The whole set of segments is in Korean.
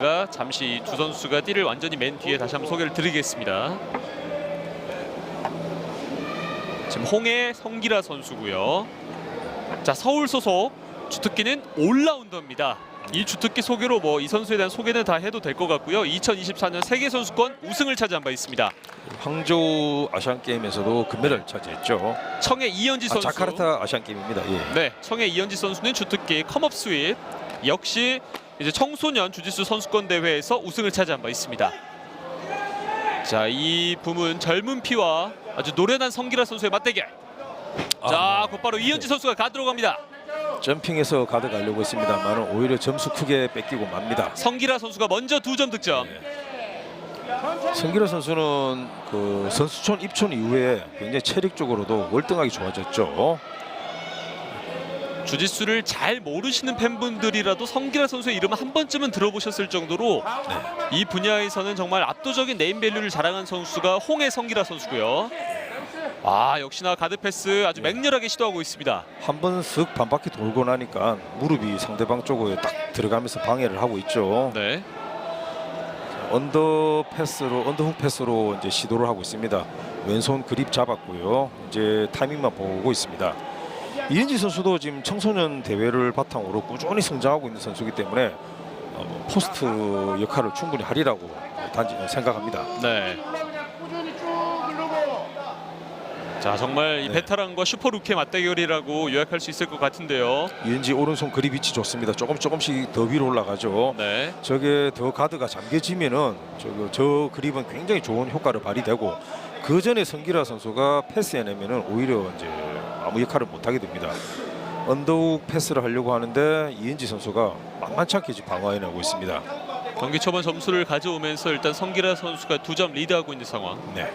가 잠시 두 선수가 띠를 완전히 맨 뒤에 다시 한번 소개를 드리겠습니다. 지금 홍해 성기라 선수고요. 자 서울 소속 주특기는 올라운더입니다. 이 주특기 소개로 뭐 이 선수에 대한 소개는 다 해도 될 것 같고요. 2024년 세계 선수권 우승을 차지한 바 있습니다. 황조 아시안 게임에서도 금메달 차지했죠. 청해 이현지 아, 선수. 자카르타 아시안 게임입니다. 예. 네, 청해 이현지 선수는 주특기 컴업 스윗 역시 이제 청소년 주짓수 선수권 대회에서 우승을 차지한 바 있습니다. 자, 이 부문 젊은 피와 아주 노련한 성기라 선수의 맞대결. 자, 곧바로 이현지 선수가 가드로 갑니다. 점핑에서 가져가려고 했습니다만 오히려 점수 크게 뺏기고 맙니다. 성기라 선수가 먼저 두 점 득점. 성기라 선수는 그 선수촌 입촌 이후에 굉장히 체력적으로도 월등하게 좋아졌죠. 주짓수를 잘 모르시는 팬분들이라도 성기라 선수의 이름을 한 번쯤은 들어보셨을 정도로 이 분야에서는 정말 압도적인 네임밸류를 자랑한 선수가 홍해 성기라 선수고요. 아 역시나 가드 패스 아주 맹렬하게 시도하고 있습니다. 한 번 쓱 반바퀴 돌고 나니까 무릎이 상대방 쪽으로 딱 들어가면서 방해를 하고 있죠. 네, 언더 패스로 언더훅 패스로 이제 시도를 하고 있습니다. 왼손 그립 잡았고요. 이제 타이밍만 보고 있습니다. 이은지 선수도 지금 청소년 대회를 바탕으로 꾸준히 성장하고 있는 선수이기 때문에 어, 포스트 역할을 충분히 하리라고 단지 생각합니다. 네. 자 정말 이 네. 베테랑과 슈퍼 루키의 맞대결이라고 요약할 수 있을 것 같은데요. 이은지 오른손 그립 위치 좋습니다. 조금 조금씩 더 위로 올라가죠. 네, 저게 더 가드가 잠겨지면은 저거 저 그립은 굉장히 좋은 효과를 발휘되고 그 전에 성기라 선수가 패스해내면은 오히려 이제 아무 역할을 못하게 됩니다. 언더욱 패스를 하려고 하는데 이은지 선수가 만만치 않게 지금 방어해내고 있습니다. 경기 초반 점수를 가져오면서 일단 성기라 선수가 두 점 리드하고 있는 상황. 네.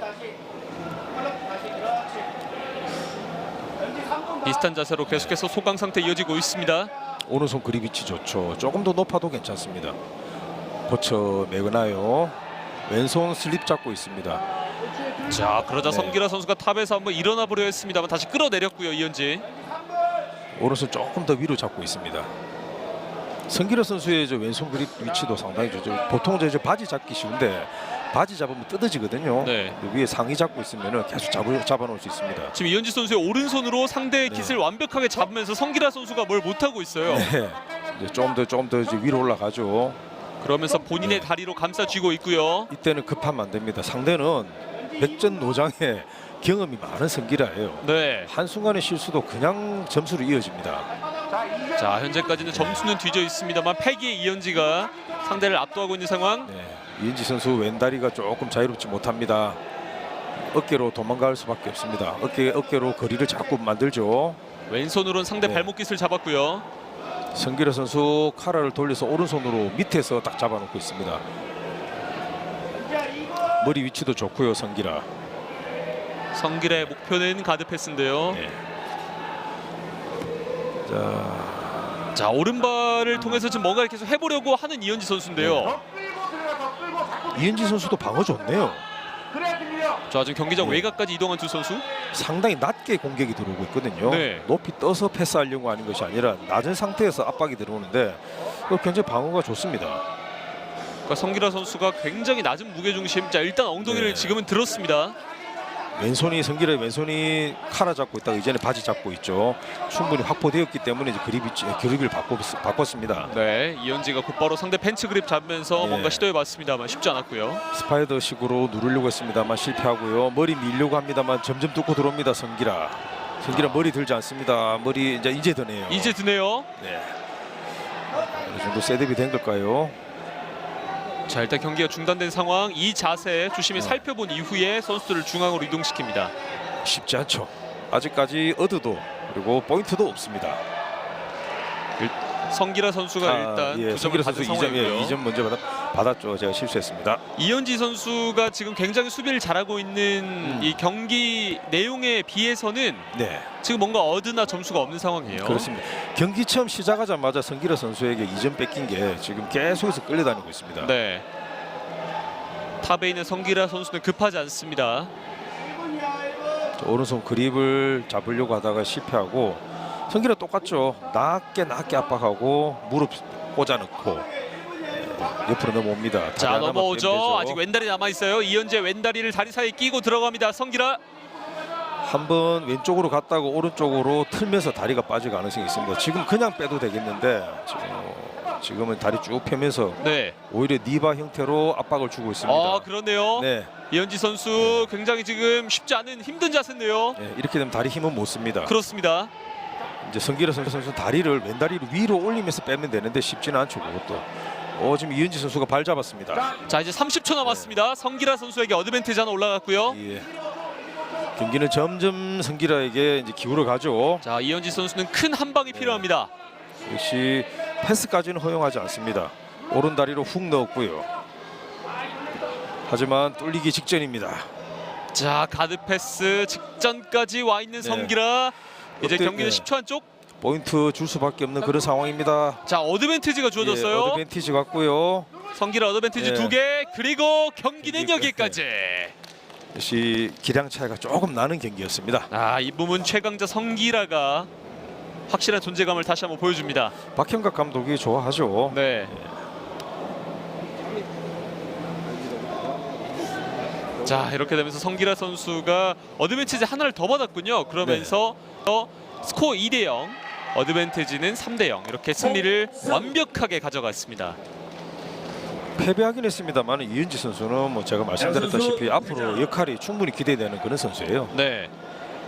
비슷한 자세로 계속해서 소강 상태 이어지고 있습니다. 오른손 그립 위치 좋죠. 조금 더 높아도 괜찮습니다. 거쳐 매거나요. 왼손 슬립 잡고 있습니다. 자 그러자 네. 성기라 선수가 탑에서 한번 일어나 보려 했습니다만 다시 끌어내렸고요 이현지. 오른손 조금 더 위로 잡고 있습니다. 성기라 선수의 저 왼손 그립 위치도 상당히 좋죠. 보통 저, 저 바지 잡기 쉬운데 바지 잡으면 뜯어지거든요. 네. 위에 상의 잡고 있으면 계속 잡을, 잡아놓을 수 있습니다. 지금 이현지 선수의 오른손으로 상대의 네. 깃을 완벽하게 잡으면서 성기라 선수가 뭘 못하고 있어요. 네. 조금 더 조금 더 이제 위로 올라가죠. 그러면서 본인의 네. 다리로 감싸쥐고 있고요. 이때는 급하면 안 됩니다. 상대는 백전노장의 경험이 많은 성기라예요. 네. 한순간의 실수도 그냥 점수로 이어집니다. 자 현재까지는 점수는 뒤져 있습니다만 패기의 이현지가 상대를 압도하고 있는 상황. 네. 이은지 선수 왼다리가 조금 자유롭지 못합니다. 어깨로 도망갈 수밖에 없습니다. 어깨 어깨로 거리를 자꾸 만들죠. 왼손으로는 상대 네. 발목 깃을 잡았고요. 성기라 선수 카라를 돌려서 오른손으로 밑에서 딱 잡아놓고 있습니다. 머리 위치도 좋고요, 성기라. 성길의 목표는 가드 패스인데요. 네. 자, 자 오른발을 통해서 지금 뭔가를 계속 해보려고 하는 이현지 선수인데요. 이은지 선수도 방어 좋네요. 자 지금 경기장 네. 외곽까지 이동한 두 선수. 상당히 낮게 공격이 들어오고 있거든요. 네. 높이 떠서 패스하려고 하는 것이 아니라 낮은 상태에서 압박이 들어오는데 그 굉장히 방어가 좋습니다. 그러니까 성기라 선수가 굉장히 낮은 무게 중심. 자 일단 엉덩이를 네. 지금은 들었습니다. 왼손이 성기라 왼손이 카라 잡고 있다가 이제는 바지 잡고 있죠. 충분히 확보되었기 때문에 이제 그립이 그립을 바꿨, 바꿨습니다. 네 이현지가 곧바로 상대 팬츠 그립 잡으면서 네. 뭔가 시도해봤습니다만 쉽지 않았고요. 스파이더식으로 누르려고 했습니다만 실패하고요. 머리 밀려고 합니다만 점점 뚫고 들어옵니다. 성기라. 성기라 머리 들지 않습니다. 머리 이제 이제 드네요. 이제 드네요. 네. 어느 정도 셋업이 된 걸까요? 자 일단 경기가 중단된 상황. 이 자세 조심히 네. 살펴본 이후에 선수들을 중앙으로 이동시킵니다. 쉽지 않죠. 아직까지 어드도 그리고 포인트도 없습니다. 성기라 선수가 아, 일단 예, 두 점을 성기라 받은 선수 2점, 상황이고요. 예, 2점 먼저 받았, 받았죠. 제가 실수했습니다. 이현지 선수가 지금 굉장히 수비를 잘하고 있는 음. 이 경기 내용에 비해서는 네, 지금 뭔가 어드나 점수가 없는 상황이에요. 그렇습니다. 경기 처음 시작하자마자 성기라 선수에게 2점 뺏긴 게 지금 계속해서 끌려다니고 있습니다. 네. 탑에 있는 성기라 선수는 급하지 않습니다. 저 오른손 그립을 잡으려고 하다가 실패하고 성기라 똑같죠. 낮게 낮게 압박하고 무릎 꽂아 넣고 옆으로 넘어옵니다. 자 넘어오죠. 아직 왼다리 남아 있어요. 이현재 왼다리를 다리 사이에 끼고 들어갑니다. 성기라. 한 번 왼쪽으로 갔다가 오른쪽으로 틀면서 다리가 빠질 가능성이 있습니다. 지금 그냥 빼도 되겠는데 지금, 지금은 다리 쭉 펴면서 네. 오히려 니바 형태로 압박을 주고 있습니다. 아 그러네요. 네, 이현지 선수 굉장히 지금 쉽지 않은 힘든 자세인데요. 네, 이렇게 되면 다리 힘은 못 씁니다. 그렇습니다. 이제 성기라 선수 선수 다리를 왼다리를 위로 올리면서 빼면 되는데 쉽지는 않죠 그것도. 어 지금 이은지 선수가 발 잡았습니다. 자 이제 30초 남았습니다. 성기라 선수에게 어드밴티지 하나 올라갔고요. 예. 경기는 점점 성기라에게 이제 기울어 가죠. 자 이현지 선수는 큰 한 방이 필요합니다. 역시 패스까지는 허용하지 않습니다. 오른 다리로 훅 넣었고요. 하지만 뚫리기 직전입니다. 자 가드 패스 직전까지 와 있는 네. 성기라. 이제 어때- 경기는 네. 10초 안쪽. 포인트 줄 수밖에 없는 그런 상황입니다. 자 어드밴티지가 예, 주어졌어요. 어드밴티지 같고요. 성기라 어드밴티지 예. 두 개. 그리고 경기는 경기가- 여기까지. 역시 기량 차이가 조금 나는 경기였습니다. 아이 부분 최강자 성기라가 확실한 존재감을 다시 한번 보여줍니다. 박형각 감독이 좋아하죠. 네. 자 이렇게 되면서 성기라 선수가 어드밴티지 하나를 더 받았군요. 그러면서 더 스코어 2대 0, 어드밴티지는 3대 0 이렇게 승리를 완벽하게 가져갔습니다. 패배하긴 했습니다만 이은지 선수는 뭐 제가 말씀드렸다시피 앞으로 역할이 충분히 기대되는 그런 선수예요. 네.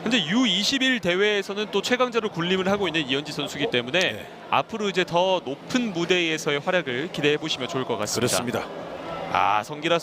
현재 U21 대회에서는 또 최강자로 군림을 하고 있는 이현지 선수이기 때문에 네. 앞으로 이제 더 높은 무대에서의 활약을 기대해 보시면 좋을 것 같습니다. 그렇습니다. 아 성기라